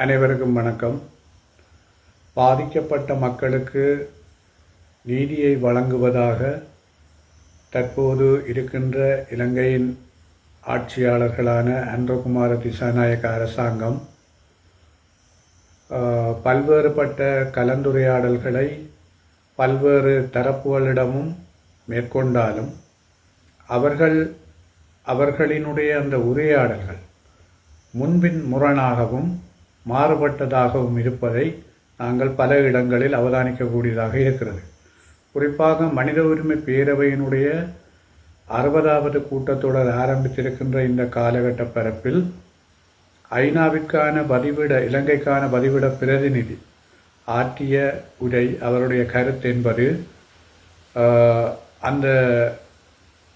அனைவருக்கும் வணக்கம். பாதிக்கப்பட்ட மக்களுக்கு நீதியை வழங்குவதாக தற்போது இருக்கின்ற இலங்கையின் ஆட்சியாளர்களான அன்றகுமார திசாநாயக்க அரசாங்கம் பல்வேறுபட்ட கலந்துரையாடல்களை பல்வேறு தரப்புகளிடமும் மேற்கொண்டாலும் அவர்கள் அவர்களினுடைய அந்த உரையாடல்கள் முன்பின் முரணாகவும் மாறுபட்டதாகவும் இருப்பதை நாங்கள் பல இடங்களில் அவதானிக்கக்கூடியதாக இருக்கிறது. குறிப்பாக மனித உரிமை பேரவையினுடைய அறுபதாவது கூட்டத்தொடர் ஆரம்பித்திருக்கின்ற இந்த காலகட்ட பரப்பில் ஐநாவிற்கான பதிவிட இலங்கைக்கான பதிவிட பிரதிநிதி ஆற்றிய உரை அவருடைய கருத்து என்பது அந்த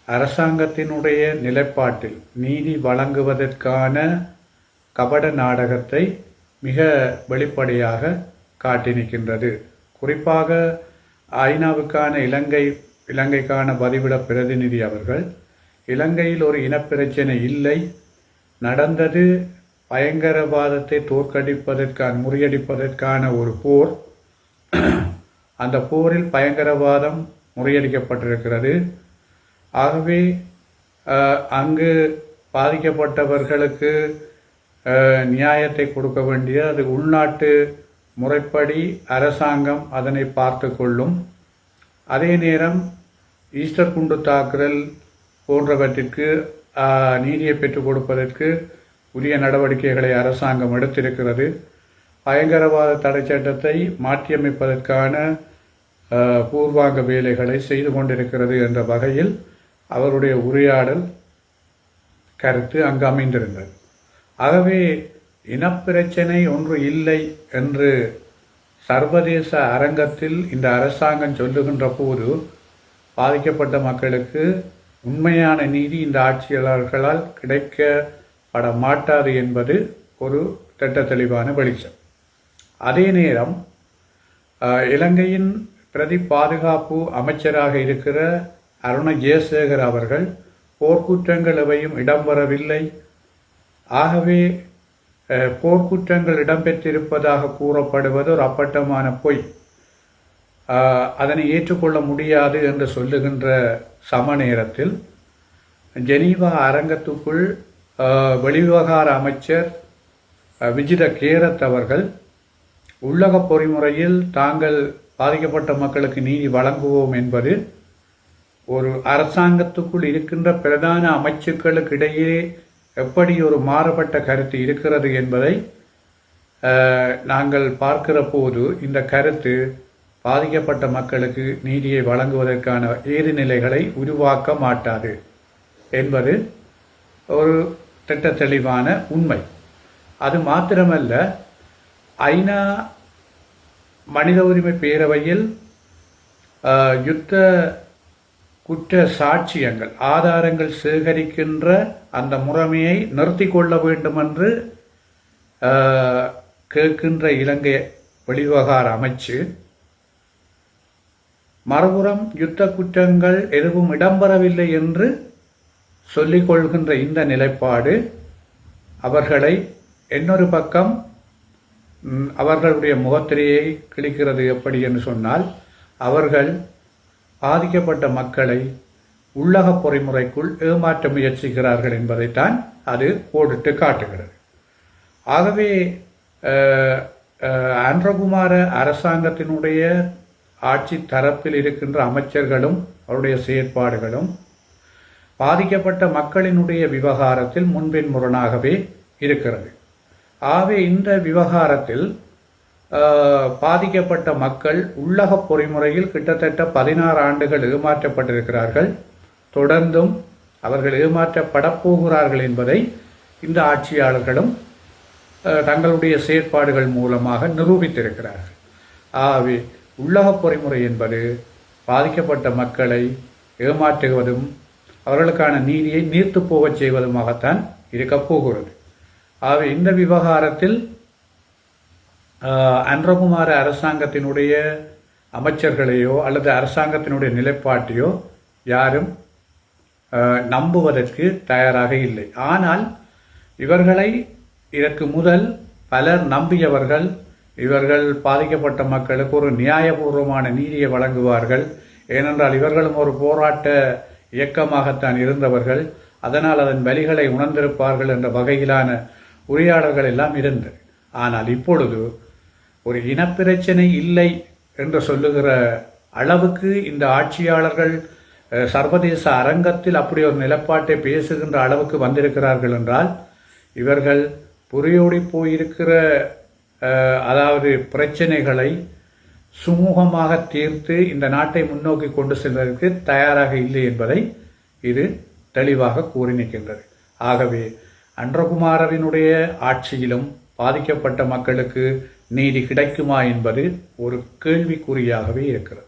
அரசாங்கத்தினுடைய நிலைப்பாட்டில் நீதி வழங்குவதற்கான கபட நாடகத்தை மிக வெளிப்படையாக காட்டி நிற்கின்றது குறிப்பாக ஐநாவுக்கான இலங்கை இலங்கைக்கான பதிவிட பிரதிநிதி அவர்கள் இலங்கையில் ஒரு இனப்பிரச்சனை இல்லை நடந்தது பயங்கரவாதத்தை தோற்கடிப்பதற்கான முறியடிப்பதற்கான ஒரு போர். அந்த போரில் பயங்கரவாதம் முறியடிக்கப்பட்டிருக்கிறது. ஆகவே அங்கு பாதிக்கப்பட்டவர்களுக்கு நியாயத்தை கொடுக்க வேண்டிய அது உள்நாட்டு முறைப்படி அரசாங்கம் அதனை பார்த்து கொள்ளும். அதே நேரம் ஈஸ்டர் குண்டு தாக்குதல் போன்றவற்றிற்கு நீதியை பெற்றுக் கொடுப்பதற்கு உரிய நடவடிக்கைகளை அரசாங்கம் எடுத்திருக்கிறது. பயங்கரவாத தடை சட்டத்தை மாற்றியமைப்பதற்கான பூர்வாங்க வேலைகளை செய்து கொண்டிருக்கிறது என்ற வகையில் அவருடைய உரையாடல் கருத்து அங்கு அமைந்திருந்தது. ஆகவே இனப்பிரச்சனை ஒன்று இல்லை என்று சர்வதேச அரங்கத்தில் இந்த அரசாங்கம் சொல்லுகின்ற போது பாதிக்கப்பட்ட மக்களுக்கு உண்மையான நீதி இந்த ஆட்சியாளர்களால் கிடைக்கப்பட மாட்டாது என்பது ஒரு திட்ட தெளிவான வெளிச்சம். அதே நேரம் இலங்கையின் பிரதி பாதுகாப்பு அமைச்சராக இருக்கிற அருண ஜெயசேகர் அவர்கள் போர்க்குற்றங்கள் எவையும் இடம்பெறவில்லை ஆகவே போர்க்குற்றங்கள் இடம்பெற்றிருப்பதாக கூறப்படுவது ஒரு அப்பட்டமான பொய். அதனை ஏற்றுக்கொள்ள முடியாது என்று சொல்லுகின்ற சம நேரத்தில் ஜெனீவா அரங்கத்துக்குள் வெளிவிவகார அமைச்சர் விஜித கேரத் அவர்கள் உள்ளக பொறிமுறையில் தாங்கள் பாதிக்கப்பட்ட மக்களுக்கு நீதி வழங்குவோம் என்பது ஒரு அரசாங்கத்துக்குள் இருக்கின்ற பிரதான அமைச்சுக்களுக்கு இடையே எப்படி ஒரு மாறுபட்ட கருத்து இருக்கிறது என்பதை நாங்கள் பார்க்கிற போது இந்த கருத்து பாதிக்கப்பட்ட மக்களுக்கு நீதியை வழங்குவதற்கான ஏதுநிலைகளை உருவாக்க மாட்டாது என்பது ஒரு திட்ட தெளிவான உண்மை. அது மாத்திரமல்ல ஐநா மனித உரிமை பேரவையில் யுத்த குற்ற சாட்சியங்கள் ஆதாரங்கள் சேகரிக்கின்ற அந்த முறைமையை நிறுத்தி கொள்ள வேண்டும் என்று கேட்கின்ற இலங்கை வெளிவகார அமைச்சு மறுபுறம் யுத்த குற்றங்கள் எதுவும் இடம்பெறவில்லை என்று சொல்லிக்கொள்கின்ற இந்த நிலைப்பாடு அவர்களை இன்னொரு பக்கம் அவர்களுடைய முகத்திரையை கிழிக்கிறது எப்படி என்று சொன்னால் அவர்கள் பாதிக்கப்பட்ட மக்களை உள்ளக பொறிமுறைக்குள் ஏமாற்ற முயற்சிக்கிறார்கள் என்பதைத்தான் அது கோடிட்டு காட்டுகிறது. ஆகவே அன்றகுமார அரசாங்கத்தினுடைய ஆட்சி தரப்பில் இருக்கின்ற அமைச்சர்களும் அவருடைய செயற்பாடுகளும் பாதிக்கப்பட்ட மக்களினுடைய விவகாரத்தில் முன்பின் முரணாகவே இருக்கிறது. ஆகவே இந்த விவகாரத்தில் பாதிக்கப்பட்ட மக்கள் உள்ளக பொறிமுறையில் கிட்டத்தட்ட பதினாறு ஆண்டுகள் ஏமாற்றப்பட்டிருக்கிறார்கள். தொடர்ந்தும் அவர்கள் ஏமாற்றப்படப்போகிறார்கள் என்பதை இந்த ஆட்சியாளர்களும் தங்களுடைய செயற்பாடுகள் மூலமாக நிரூபித்திருக்கிறார்கள். ஆகவே உள்ளக பொறிமுறை என்பது பாதிக்கப்பட்ட மக்களை ஏமாற்றுவதும் அவர்களுக்கான நீதியை நீர்த்து போகச் செய்வதுமாகத்தான் இருக்கப் போகிறது. ஆகவே இந்த விவகாரத்தில் அன்றகுமார அரசாங்கத்தினுடைய அமைச்சர்களையோ அல்லது அரசாங்கத்தினுடைய நிலைப்பாட்டையோ யாரும் நம்புவதற்கு தயாராக இல்லை. ஆனால் இவர்களை இதற்கு முதல் பலர் நம்பியவர்கள் இவர்கள் பாதிக்கப்பட்ட மக்களுக்கு ஒரு நியாயபூர்வமான நீதியை வழங்குவார்கள். ஏனென்றால் இவர்களும் ஒரு போராட்ட இயக்கமாகத்தான் இருந்தவர்கள். அதனால் அதன் வலிகளை உணர்ந்திருப்பார்கள் என்ற வகையிலான உரையாடல்கள் எல்லாம் இருந்தது. ஆனால் இப்பொழுது ஒரு இனப்பிரச்சனை இல்லை என்று சொல்லுகிற அளவுக்கு இந்த ஆட்சியாளர்கள் சர்வதேச அரங்கத்தில் அப்படி ஒரு நிலப்பாட்டை பேசுகின்ற அளவுக்கு வந்திருக்கிறார்கள் என்றால் இவர்கள் புரியோடி போயிருக்கிற அதாவது பிரச்சனைகளை சுமூகமாக தீர்த்து இந்த நாட்டை முன்னோக்கி கொண்டு செல்வதற்கு தயாராக இல்லை என்பதை இது தெளிவாக கூறி நிற்கின்றது ஆகவே அன்றகுமாரவினுடைய ஆட்சியிலும் பாதிக்கப்பட்ட மக்களுக்கு நீதி கிடைக்குமா என்பது ஒரு கேள்விக்குறியாகவே இருக்கிறது.